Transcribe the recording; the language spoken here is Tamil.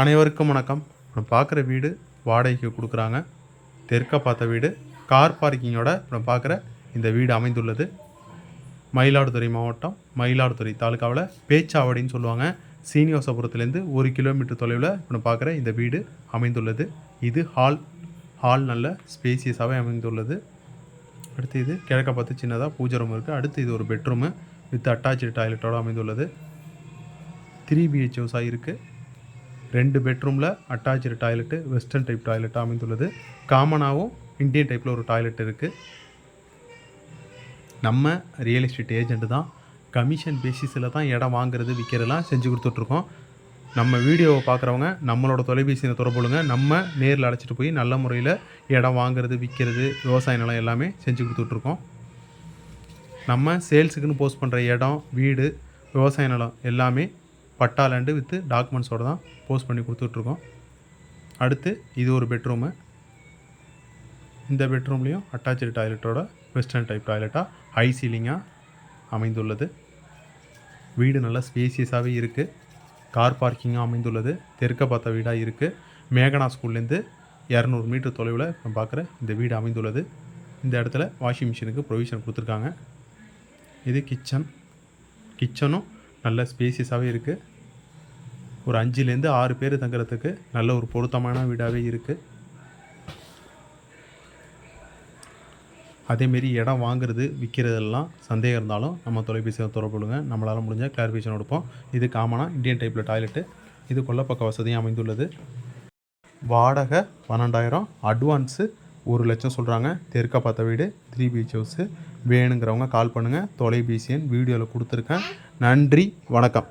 அனைவருக்கும் வணக்கம். நம்ம பார்க்குற வீடு வாடகைக்கு கொடுக்குறாங்க. தெற்க பார்த்த வீடு கார் பார்க்கிங்கோட நம்ம பார்க்குற இந்த வீடு அமைந்துள்ளது. மயிலாடுதுறை மாவட்டம் மயிலாடுதுறை தாலுக்காவில் பேச்சாவடின்னு சொல்லுவாங்க. சீனிவாசபுரத்துலேருந்து ஒரு கிலோமீட்டர் தொலைவில் நம்ம பார்க்குற இந்த வீடு அமைந்துள்ளது. இது ஹால் ஹால் நல்ல ஸ்பேசியஸாகவே அமைந்துள்ளது. அடுத்து இது கிழக்க பார்த்து சின்னதாக பூஜை ரூம் இருக்குது அடுத்து இது ஒரு பெட்ரூமு வித் அட்டாச்சு டாய்லெட்டோடு அமைந்துள்ளது. த்ரீ பிஹெச் ஹவுஸாக இருக்குது ரெண்டு பெட்ரூமில் அட்டாச்சு டாய்லெட்டு வெஸ்டர்ன் டைப் டாய்லெட்டாக அமைந்துள்ளது. காமனாகவும் இந்தியன் டைப்பில் ஒரு டாய்லெட் இருக்குது நம்ம ரியல் எஸ்டேட் ஏஜெண்ட்டு தான். கமிஷன் பேசிஸில் தான் இடம் வாங்குறது விற்கிறதெல்லாம் செஞ்சு கொடுத்துட்ருக்கோம். நம்ம வீடியோவை பார்க்குறவங்க நம்மளோட தொலைபேசியை தொடர்புலுங்க நம்ம நேரில் அழைச்சிட்டு போய் நல்ல முறையில் இடம் வாங்குறது விற்கிறது விவசாய நிலம் எல்லாமே செஞ்சு கொடுத்துட்ருக்கோம். நம்ம சேல்ஸுக்குன்னு போஸ்ட் பண்ணுற இடம் வீடு விவசாய நிலம் எல்லாமே பட்டா லேண்டு வித்து டாக்குமெண்ட்ஸோடு தான் போஸ்ட் பண்ணி கொடுத்துட்ருக்கோம். அடுத்து இது ஒரு பெட்ரூமு. இந்த பெட்ரூம்லேயும் அட்டாச்சு டாய்லெட்டோட வெஸ்டர்ன் டைப் டாய்லெட்டாக ஹை சீலிங்காக அமைந்துள்ளது. வீடு நல்லா ஸ்பேசியஸாகவே இருக்குது கார் பார்க்கிங்காக அமைந்துள்ளது. தெற்க பார்த்த வீடாக இருக்குது மேகனா ஸ்கூல்லேருந்து இரநூறு மீட்டர் தொலைவில் நம்ம பார்க்குற இந்த வீடு அமைந்துள்ளது. இந்த இடத்துல வாஷிங் மிஷினுக்கு ப்ரொவிஷன் கொடுத்துருக்காங்க. இது கிச்சன். கிச்சனும் நல்ல ஸ்பேசியஸாகவே இருக்குது ஒரு அஞ்சுலேருந்து ஆறு பேர் தங்குறதுக்கு நல்ல ஒரு பொருத்தமான வீடாகவே இருக்குது அதேமாரி இடம் வாங்குறது விற்கிறதெல்லாம் சந்தேகம் இருந்தாலும் நம்ம தொலைபேசியில் தொடர்புடுங்க நம்மளால் முடிஞ்ச கிளாரிஃபிகேஷன் கொடுப்போம் இது காமனாக இந்தியன் டைப்பில் டாய்லெட்டு இது கொல்லப்பக்க வசதியும் அமைந்துள்ளது. வாடகை பன்னெண்டாயிரம். அட்வான்ஸு ஒரு லட்சம் சொல்கிறாங்க தெற்க பார்த்த வீடு த்ரீ பீச் ஹவுஸு வேணுங்கிறவங்க கால் பண்ணுங்கள் தொலைபேசி எண் வீடியோவில் கொடுத்துருக்கேன். நன்றி வணக்கம்.